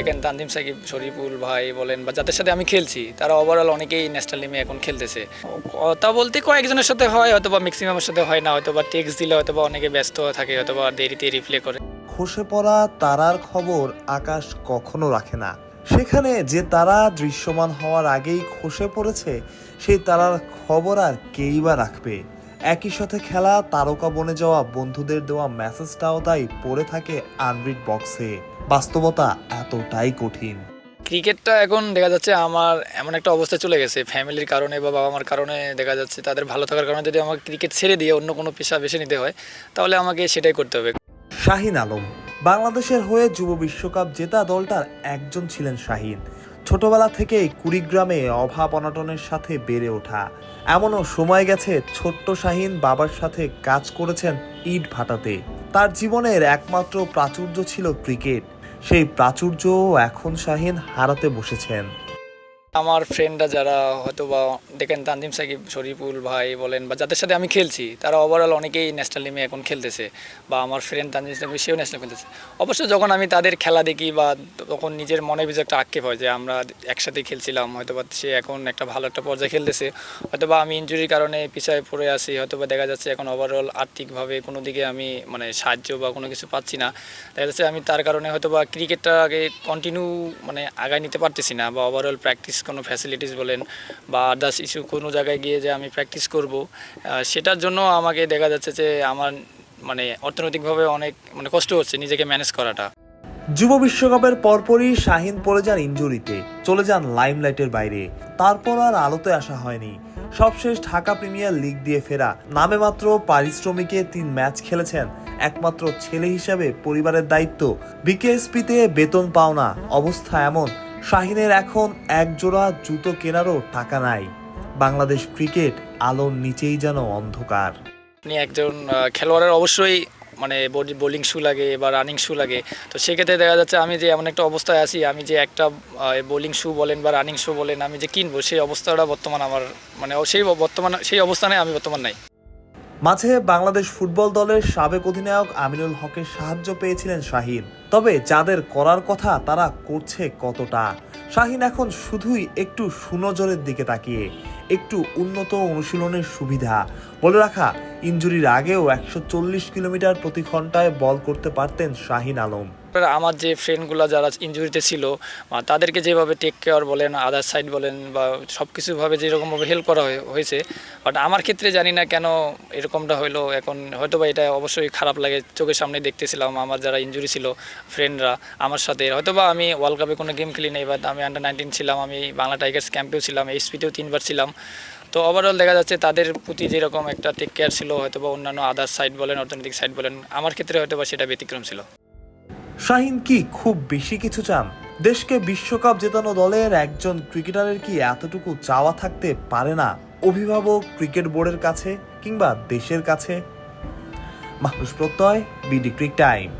এখানে তানজিম সাকিব, শরীফুল ভাই বলেন বা যাদের সাথে আমি খেলছি, তারা ওভারঅল অনেকেই ন্যাশনাল টিমে এখন খেলতেছে। কথা বলতে কয়েকজনের সাথে হয় হয়তো বা ম্যাক্সিমামের সাথে হয় না হয়তো বা টেক্সট দিলে হয়তো বা অনেকে ব্যস্ত থাকে হয়তো বা দেরিতে রিপ্লে করে। খসে পড়া তারার খবর আকাশ কখনো রাখে না। সেখানে যে তারা দৃশ্যমান হওয়ার আগেই খসে পড়েছে, সেই তারার খবর আর কেই বা রাখবে। একই সাথে খেলা, তারকা বনে যাওয়া বন্ধুদের দেওয়া মেসেজটাও তাই পড়ে থাকে আনরিড বক্সে বাস্তবতা এতটাই কঠিন। ক্রিকেটটা এখন দেখা যাচ্ছে আমার এমন একটা অবস্থা চলে গেছে ফ্যামিলির কারণে বা বাবা মার কারণে দেখা যাচ্ছে তাদের ভালো থাকার কারণে যদি আমাকে ক্রিকেট ছেড়ে দিয়ে অন্য কোনো পেশা বেছে নিতে হয় তাহলে আমাকে সেটাই করতে হবে। শাহিন আলম বাংলাদেশের হয়ে যুব বিশ্বকাপ জেতা দলটার একজন ছিলেন শাহিন। ছোটবেলা থেকেই কুড়িগ্রামে অভাব অনটনের সাথে বেড়ে ওঠা। এমনও সময় গেছে ছোট্ট শাহিন বাবার সাথে কাজ করেছেন ইট ভাটাতে তার জীবনের একমাত্র প্রাচুর্য ছিল ক্রিকেট। সেই প্রাচুর্য এখন শাহিন হারাতে বসেছেন। আমার ফ্রেন্ডরা যারা হয়তো বা দেখেন তানজিম সাকিব, শরীফুল ভাই বলেন বা যাদের সাথে আমি খেলছি, তারা ওভারঅল অনেকেই ন্যাশনাল টিমে এখন খেলতেছে বা আমার ফ্রেন্ড তানজিম সাকিব, সেও ন্যাশনাল খেলতেছে। অবশ্য যখন আমি তাদের খেলা দেখি বা তখন নিজের মনে ভিতরে একটা আক্ষেপ হয় যে আমরা একসাথে খেলছিলাম হয়তো বা সে এখন একটা ভালো একটা পর্যায়ে খেলতেছে হয়তো বা আমি ইঞ্জুরির কারণে পিছায় পড়ে আসি হয়তো বা দেখা যাচ্ছে এখন ওভারঅল আর্থিকভাবে কোনো দিকে আমি মানে সাহায্য বা কোনো কিছু পাচ্ছি না। দেখা যাচ্ছে আমি তার কারণে হয়তো বা ক্রিকেটটা আগে কন্টিনিউ মানে আগায় নিতে পারতেছি না বা ওভারঅল প্র্যাকটিস কোনো ফ্যাসিলিটিস বলেন বা আদার্স ইস্যু কোনো জায়গায় গিয়ে যে আমি প্র্যাকটিস করব সেটার জন্য আমাকে দেখা যাচ্ছে যে আমার মানে অর্থনৈতিকভাবে অনেক মানে কষ্ট হচ্ছে নিজেকে ম্যানেজ করাটা। যুব বিশ্বকাপের পরপরই শাহিন পড়ে যান ইঞ্জুরিতে চলে যান লাইমলাইটের বাইরে। তারপর আর আলোতে আসা হয়নি। সবশেষ ঢাকা প্রিমিয়ার লিগ দিয়ে ফেরা, নামে মাত্র পারিশ্রমিকে তিন ম্যাচ খেলেছেন একমাত্র ছেলে হিসাবে পরিবারের দায়িত্ব। বিকেএসপিতে বেতন পাওনা, অবস্থা এমন। শাহিনের এখন এক জোড়া জুতো কেনারও টাকা নাই। বাংলাদেশ ক্রিকেট আলোর নিচেই যেন অন্ধকার। আপনি একজন খেলোয়াড়ের অবশ্যই মানে বোলিং শু লাগে বা রানিং শু লাগে। তো সেক্ষেত্রে দেখা যাচ্ছে আমি যে এমন একটা অবস্থায় আছি, আমি যে একটা বোলিং শু বলেন বা রানিং শু বলেন, আমি যে কিনবো সেই অবস্থাটা বর্তমান আমার মানে সেই বর্তমান, সেই অবস্থানে আমি বর্তমান নাই। মাঝে বাংলাদেশ ফুটবল দলের সাবেক অধিনায়ক আমিনুল হকের সাহায্য পেয়েছিলেন শাহিন। তবে যাদের করার কথা তারা করছে কতটা? শাহিন এখন শুধুই একটু সুনজরের দিকে তাকিয়ে, একটু উন্নত অনুশীলনের সুবিধা। বলে রাখা ইঞ্জুরির আগেও একশো চল্লিশ কিলোমিটার প্রতি ঘন্টায় বল করতে পারতেন শাহিন আলম। আমার যে ফ্রেন্ডগুলো যারা ইঞ্জুরিতে ছিল তাদেরকে যেভাবে টেক কেয়ার বলেন আদার সাইড বলেন, বা সব কিছুভাবে যেরকমভাবে হেল্প করা হয়ে- হয়েছে বাট আমার ক্ষেত্রে জানি না কেন এরকমটা হলো এখন হয়তো বা এটা অবশ্যই খারাপ লাগে, চোখের সামনে দেখতেছিলাম, আমার যারা ইঞ্জুরি ছিল ফ্রেন্ডরা আমার সাথে। হয়তো বা আমি ওয়ার্ল্ড কাপে কোনো গেম খেলি নাই বাট আমি আন্ডার নাইনটিন ছিলাম, আমি বাংলা টাইগার্স ক্যাম্পেও ছিলাম এইচপিতেও তিনবার ছিলাম। তো ওভারঅল দেখা যাচ্ছে, তাদের প্রতি যেরকম একটা টেক কেয়ার ছিল হয়তো বা অন্যান্য আদার সাইড বলেন, অর্থনৈতিক সাইড বলেন, আমার ক্ষেত্রে হয়তো বা সেটা ব্যতিক্রম ছিল। শাহিন কি খুব বেশি কিছু চান? দেশকে বিশ্বকাপ জেতানো দলের একজন ক্রিকেটারের কি এতটুকু চাওয়া থাকতে পারে না অভিভাবক, ক্রিকেট বোর্ডের কাছে কিংবা দেশের কাছে? মানুষ প্রত্যয়, বিডি ক্রিক টাইম।